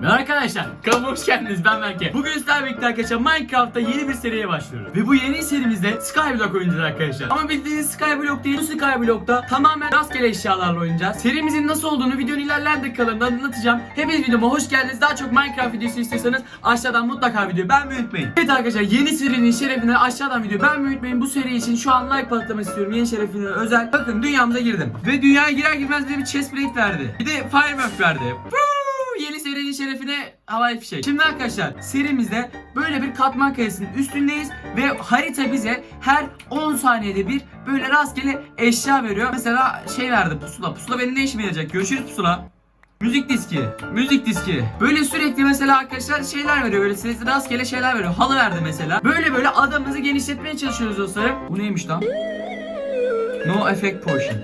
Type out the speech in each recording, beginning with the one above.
Merhaba arkadaşlar, kanalıma hoş geldiniz. Ben Berke. Bugün sizlerle birlikte arkadaşlar Minecraft'ta yeni bir seriye başlıyoruz. Ve bu yeni serimizde Skyblock oynayacağız arkadaşlar. Ama bildiğiniz Skyblock değil, bu Skyblock'ta tamamen rastgele eşyalarla oynayacağız. Serimizin nasıl olduğunu videonun ilerleyen dakikalarında anlatacağım. Hepiniz videoma hoş geldiniz. Daha çok Minecraft videosu istiyorsanız aşağıdan mutlaka video beğenmeyi unutmayın. Evet arkadaşlar yeni serinin şerefine aşağıdan video beğenmeyi unutmayın. Bu seri için şu an like patlamak istiyorum. Yeni şerefine özel. Bakın dünyamıza girdim. Ve dünyaya girer girmez bize bir chest plate verdi. Bir de firework verdi. Woo! Şerefine havai fişek. Şimdi arkadaşlar serimizde böyle bir katman kayasının üstündeyiz ve harita bize her 10 saniyede bir böyle rastgele eşya veriyor. Mesela şey verdi pusula. Pusula benim ne işime yarayacak? Görüşürüz pusula. Müzik diski, müzik diski. Böyle sürekli mesela arkadaşlar şeyler veriyor. Böyle sürekli rastgele şeyler veriyor. Halı verdi mesela. Böyle böyle adamımızı genişletmeye çalışıyoruz dostlarım. Bu neymiş lan? No effect potion.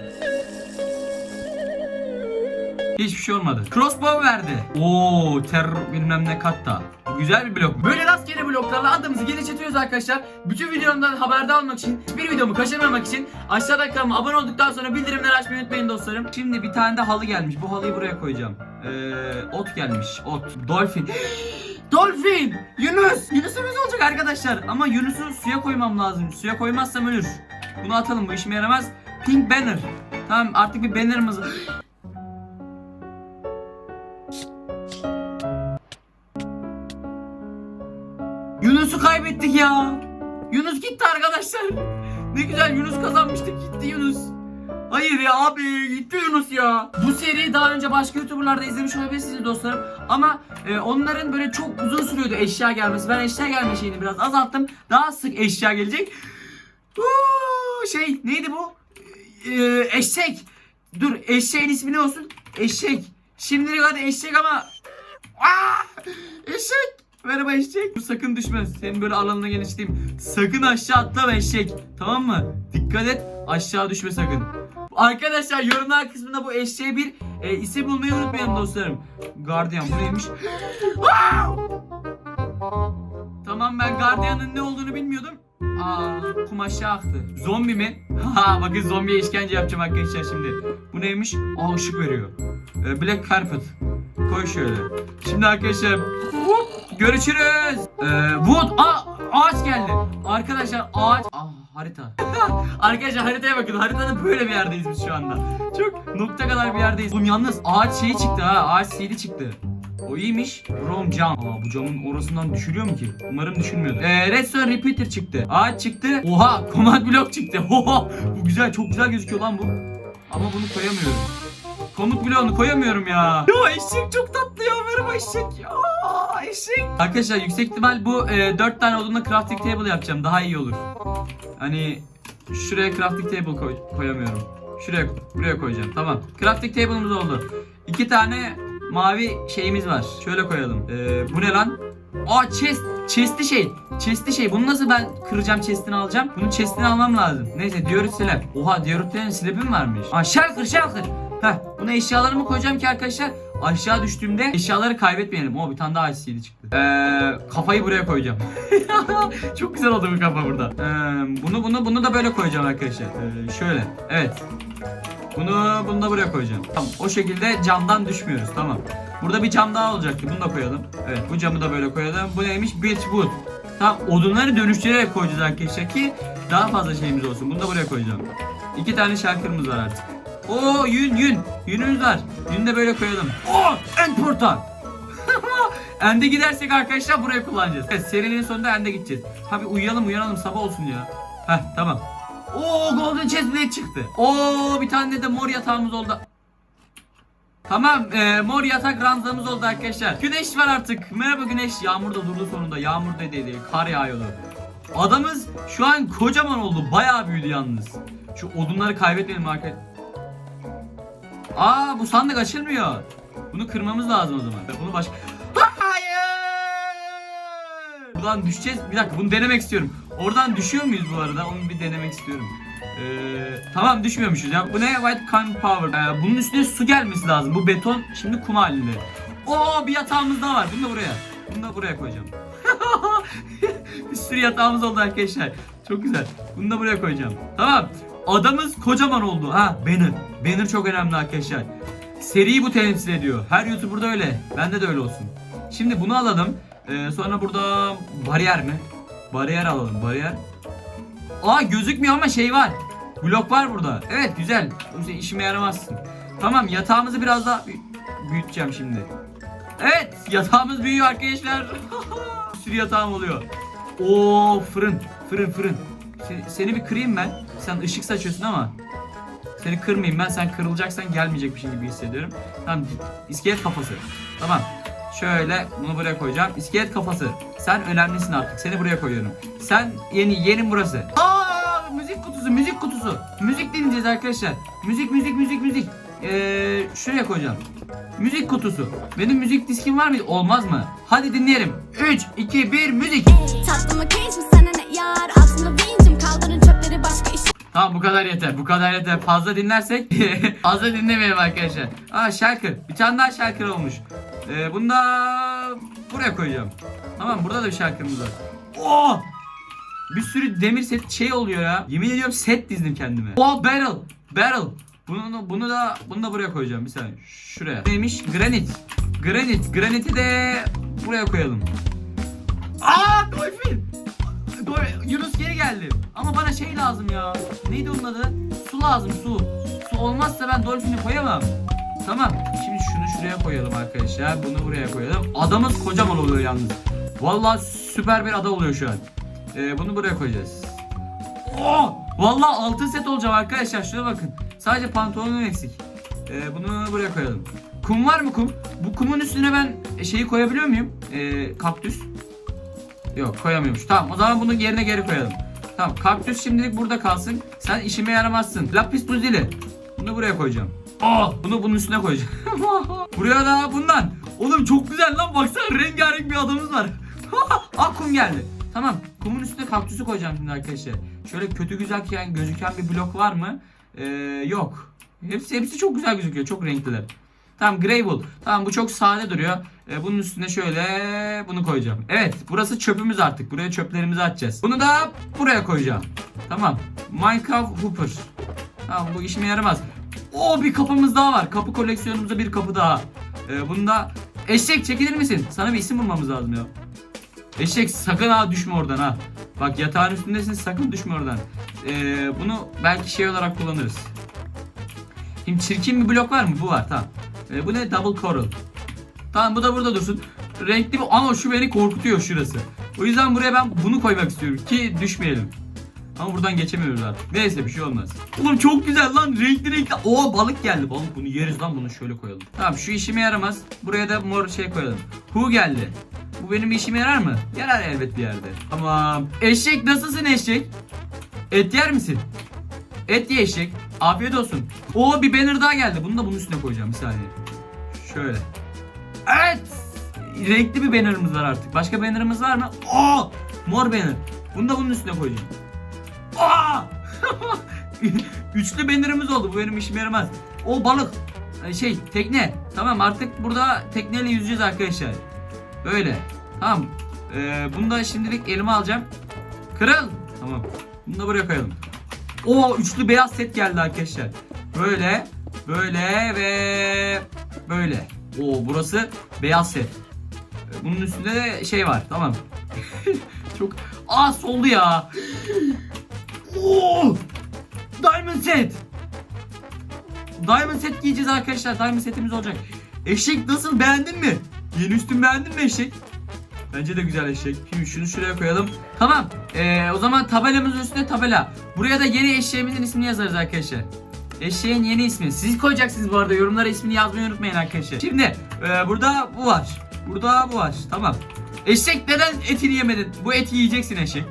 Hiçbir şey olmadı. Crossbow verdi. Oo terör bilmem ne katta. Güzel bir blok. Böyle rastgele bloklarla adımızı genişletiyoruz arkadaşlar. Bütün videomdan haberdar olmak için, bir videomu kaçırmamak için aşağıda kanalıma abone olduktan sonra bildirimleri açmayı unutmayın dostlarım. Şimdi bir tane de halı gelmiş. Bu halıyı buraya koyacağım. Ee, ot gelmiş. Ot. Dolphin. Dolphin! Yunus! Yunus'umuz olacak arkadaşlar. Ama Yunus'u suya koymam lazım. Suya koymazsam ölür. Bunu atalım bu işime yaramaz. Pink banner. Tamam artık bir bannerımız Yunus'u kaybettik ya. Yunus gitti arkadaşlar. Ne güzel Yunus kazanmıştık gitti Yunus. Hayır ya abi gitti Yunus ya. Bu seriyi daha önce başka YouTuber'larda izlemiş olabilirsiniz dostlarım. Ama e, onların böyle çok uzun sürüyordu eşya gelmesi. Ben eşya gelme şeyini biraz azalttım. Daha sık eşya gelecek. Uuu, şey neydi bu? Ee, eşek. Dur eşeğin ismi ne olsun? Eşek. Şimdilik hadi eşek ama. Aa, eşek. Merhaba eşek. Dur sakın düşme. Senin böyle alanına genişleyeyim. Sakın aşağı atlama eşek. Tamam mı? Dikkat et. Aşağı düşme sakın. Arkadaşlar yorumlar kısmında bu eşeğe bir e, isim bulmayı unutmayın dostlarım. Guardian bu neymiş? tamam ben Guardian'ın ne olduğunu bilmiyordum. Aa kum aşağı aktı. Zombi mi? Ha bakın zombiye işkence yapacağım arkadaşlar şimdi. Bu neymiş? Aa ışık veriyor. Ee, Black Carpet. Koy şöyle. Şimdi arkadaşlar görüşürüz. Ee, wood. Aa ağaç geldi. Arkadaşlar ağaç. Aa harita. arkadaşlar haritaya bakın. Haritada böyle bir yerdeyiz biz şu anda. Çok nokta kadar bir yerdeyiz. Oğlum yalnız ağaç şeyi çıktı ha. Ağaç seedi çıktı. O iyiymiş. Chrome cam. Aa bu camın orasından düşürüyor mu ki? Umarım düşürmüyordur. Ee, Redstone Repeater çıktı. Ağaç çıktı. Oha command block çıktı. Oha bu güzel çok güzel gözüküyor lan bu. Ama bunu koyamıyorum. Komut bloğunu koyamıyorum ya. Ya eşek çok tatlı ya. Merhaba eşek ya. Eşek. Arkadaşlar yüksek ihtimal bu e, 4 tane odunla crafting table yapacağım. Daha iyi olur. Hani şuraya crafting table koy, koyamıyorum. Şuraya buraya koyacağım. Tamam. Crafting table'ımız oldu. İki tane mavi şeyimiz var. Şöyle koyalım. Ee, bu ne lan? Aa chest. Chest'i şey. Chest'i şey. Bunu nasıl ben kıracağım chest'ini alacağım? Bunun chest'ini almam lazım. Neyse diyoruz slab. Oha diyorutların slab'i mi varmış? Aa shulker shulker. Heh. Buna eşyalarımı koyacağım ki arkadaşlar aşağı düştüğümde eşyaları kaybetmeyelim. O bir tane daha ICD çıktı. Ee, kafayı buraya koyacağım. Çok güzel oldu bu kafa burada. Ee, bunu bunu bunu da böyle koyacağım arkadaşlar. Ee, şöyle. Evet. Bunu bunu da buraya koyacağım. Tamam. O şekilde camdan düşmüyoruz. Tamam. Burada bir cam daha olacaktı. Bunu da koyalım. Evet. Bu camı da böyle koyalım. Bu neymiş? Birchwood. Tamam. Odunları dönüştürerek koyacağız arkadaşlar ki daha fazla şeyimiz olsun. Bunu da buraya koyacağım. İki tane şarkırımız var artık. Oo yün yün. Yünümüz var. Yünü de böyle koyalım. Oo end portal. Ende gidersek arkadaşlar buraya kullanacağız. Evet serinin sonunda ende gideceğiz. Abi uyuyalım uyanalım sabah olsun ya. Heh tamam. Oo golden chest plate çıktı. Oo bir tane de mor yatağımız oldu. Tamam e, mor yatak ranzamız oldu arkadaşlar. Güneş var artık. Merhaba güneş. Yağmur da durdu sonunda. Yağmur dediydi. Kar yağıyordu. Adamız şu an kocaman oldu. Bayağı büyüdü yalnız. Şu odunları kaybetmeyelim arkadaşlar. Aa bu sandık açılmıyor. Bunu kırmamız lazım o zaman. Bunu başka... Hayır! Buradan düşeceğiz. Bir dakika bunu denemek istiyorum. Oradan düşüyor muyuz bu arada? Onu bir denemek istiyorum. Ee, tamam düşmüyormuşuz ya. Bu ne? White Can Power. Ee, bunun üstüne su gelmesi lazım. Bu beton şimdi kum halinde. Oo bir yatağımız daha var. Bunu da buraya. Bunu da buraya koyacağım. bir sürü yatağımız oldu arkadaşlar. Çok güzel. Bunu da buraya koyacağım. Tamam. Adamız kocaman oldu. Ha banner. Banner çok önemli arkadaşlar. Seriyi bu temsil ediyor. Her YouTuber'da öyle. Bende de öyle olsun. Şimdi bunu alalım. Ee, sonra burada bariyer mi? Bariyer alalım. Bariyer. Aa gözükmüyor ama şey var. Blok var burada. Evet güzel. İşime yaramazsın. Tamam yatağımızı biraz daha büy- büyüteceğim şimdi. Evet yatağımız büyüyor arkadaşlar. bir sürü yatağım oluyor. Oo fırın. Fırın fırın. Seni, seni bir kırayım ben. Sen ışık saçıyorsun ama. Seni kırmayayım ben. Sen kırılacaksan gelmeyecekmişim gibi hissediyorum. Tamam iskelet kafası. Tamam. Şöyle bunu buraya koyacağım. İskelet kafası. Sen önemlisin artık. Seni buraya koyuyorum. Sen yeni yerin burası. Aa müzik kutusu, müzik kutusu. Müzik dinleyeceğiz arkadaşlar. Müzik, müzik, müzik, müzik. Ee, şuraya koyacağım. Müzik kutusu. Benim müzik diskim var mı? Olmaz mı? Hadi dinleyelim. 3, 2, 1 müzik. Tatlı mı sana ne yar Altında vincim kaldırın çöpleri başka iş Tamam bu kadar yeter. Bu kadar yeter. Fazla dinlersek fazla dinlemeyelim arkadaşlar. Aa şarkı. Bir tane daha şarkı olmuş. Ee, bunu da buraya koyacağım. Tamam burada da bir şarkımız var. Oo! Bir sürü demir set şey oluyor ya. Yemin ediyorum set dizdim kendime. Oo barrel. Barrel. Bunu, bunu da bunu da buraya koyacağım bir saniye. Şuraya. Neymiş? Granit. Granit. Graniti de buraya koyalım. Dol- Yunus geri geldi. Ama bana şey lazım ya. Neydi onun adı? Su lazım su. Su olmazsa ben dolfini koyamam. Tamam. Şimdi şunu şuraya koyalım arkadaşlar. Bunu buraya koyalım. Adamız kocaman oluyor yalnız. Vallahi süper bir ada oluyor şu an. Ee, bunu buraya koyacağız. Oh! Vallahi altın set olacağım arkadaşlar. Şuna bakın. Sadece pantolonum eksik. Ee, bunu buraya koyalım. Kum var mı kum? Bu kumun üstüne ben şeyi koyabiliyor muyum? Ee, kaktüs. Yok koyamıyormuş. Tamam o zaman bunu yerine geri koyalım. Tamam kaktüs şimdilik burada kalsın. Sen işime yaramazsın. Lapis lazuli. Bunu buraya koyacağım. Aa bunu bunun üstüne koyacağım. buraya da bundan. Oğlum çok güzel lan baksana rengarenk bir adamız var. Aa kum geldi. Tamam kumun üstüne kaktüsü koyacağım şimdi arkadaşlar. Şöyle kötü güzelken gözüken bir blok var mı? Ee, yok. Hepsi hepsi çok güzel gözüküyor. Çok renkliler. Tamam gravel. Tamam bu çok sade duruyor. Ee, bunun üstüne şöyle bunu koyacağım. Evet burası çöpümüz artık. Buraya çöplerimizi atacağız. Bunu da buraya koyacağım. Tamam. Minecraft Hooper. Tamam bu işime yaramaz. O bir kapımız daha var. Kapı koleksiyonumuzda bir kapı daha. Ee, bunda eşek çekilir misin? Sana bir isim bulmamız lazım ya. Eşek sakın ha düşme oradan ha. Bak yatağın üstündesin sakın düşme oradan. Ee, bunu belki şey olarak kullanırız. Şimdi çirkin bir blok var mı? Bu var tamam. Ee, bu ne? Double coral. Tamam bu da burada dursun. Renkli bir ama şu beni korkutuyor şurası. O yüzden buraya ben bunu koymak istiyorum ki düşmeyelim. Ama buradan geçemiyoruz artık. Neyse bir şey olmaz. Oğlum çok güzel lan renkli renkli. Oo balık geldi. Balık bunu yeriz lan bunu şöyle koyalım. Tamam şu işime yaramaz. Buraya da mor şey koyalım. Hu geldi. Bu benim işime yarar mı? Yarar elbet bir yerde. Tamam. Eşek nasılsın eşek? Et yer misin? Et ye eşek. Afiyet olsun. Oo bir banner daha geldi. Bunu da bunun üstüne koyacağım bir saniye. Şöyle. Evet. Renkli bir bannerımız var artık. Başka bannerımız var mı? Oo! Mor banner. Bunu da bunun üstüne koyacağım. Aa! Üçlü bannerımız oldu. Bu benim işime yaramaz. O balık. Şey tekne. Tamam artık burada tekneyle yüzeceğiz arkadaşlar. Böyle. Tamam. Ee, bunu da şimdilik elime alacağım. Kırıl. Tamam. Bunu da buraya koyalım. O üçlü beyaz set geldi arkadaşlar. Böyle, böyle ve böyle. O burası beyaz set. Bunun üstünde de şey var. Tamam. Çok Aa soldu ya. Oo! Diamond set. Diamond set giyeceğiz arkadaşlar. Diamond setimiz olacak. Eşek nasıl beğendin mi? Yeni üstün beğendin mi eşek? Bence de güzel eşek. Şimdi şunu şuraya koyalım. Tamam. Ee, o zaman tabelamızın üstüne tabela. Buraya da yeni eşeğimizin ismini yazarız arkadaşlar. Eşeğin yeni ismi. Siz koyacaksınız bu arada. Yorumlara ismini yazmayı unutmayın arkadaşlar. Şimdi e, burada bu var. Burada bu var. Tamam. Eşek neden etini yemedin? Bu eti yiyeceksin eşek.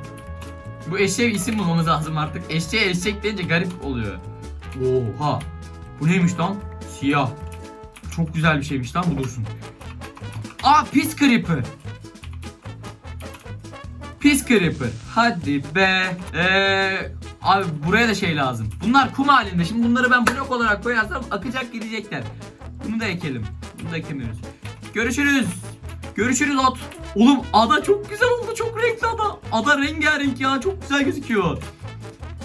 Bu eşeğe isim bulmamız lazım artık. Eşeğe eşek deyince garip oluyor. Oha. Bu neymiş lan? Siyah. Çok güzel bir şeymiş lan bu dursun. Aa pis creeper. Pis creeper. Hadi be. Ee, abi buraya da şey lazım. Bunlar kum halinde. Şimdi bunları ben blok olarak koyarsam akacak gidecekler. Bunu da ekelim. Bunu da ekemiyoruz. Görüşürüz. Görüşürüz ot. Oğlum ada çok güzel oldu. Çok renkli ada. Ada rengarenk ya. Çok güzel gözüküyor.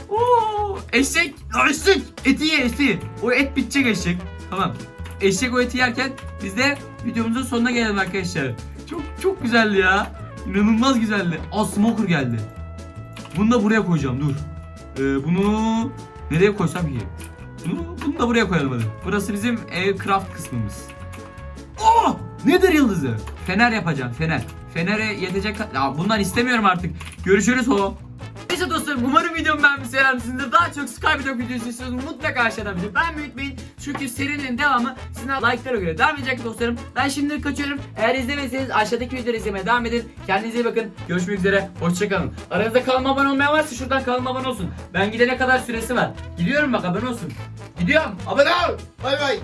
Oo, eşek. Eşek. Eti ye eti. O et bitecek eşek. Tamam. Eşek o eti yerken biz de videomuzun sonuna gelelim arkadaşlar. Çok Çok güzeldi ya. İnanılmaz güzeldi. Aa smoker geldi. Bunu da buraya koyacağım dur. Ee, bunu nereye koysam iyi? Bunu, bunu da buraya koyalım hadi. Burası bizim aircraft kısmımız. Aa! Nedir yıldızı? Fener yapacağım fener. Fenere yetecek... Ya bundan istemiyorum artık. Görüşürüz o. Dostlarım umarım videomu beğenmişsinizdir. Daha çok Skyblock videosu istiyorsanız mutlaka aşağıdan video beğenmeyi unutmayın. Çünkü serinin devamı sizin like'lara göre devam edecek dostlarım. Ben şimdi kaçıyorum. Eğer izlemediyseniz aşağıdaki videoları izlemeye devam edin. Kendinize iyi bakın. Görüşmek üzere. Hoşçakalın. Aranızda kanalıma abone olmayan varsa şuradan kanalıma abone olsun. Ben gidene kadar süresi var. Gidiyorum bak abone olsun. Gidiyorum. Abone ol. Bay bay.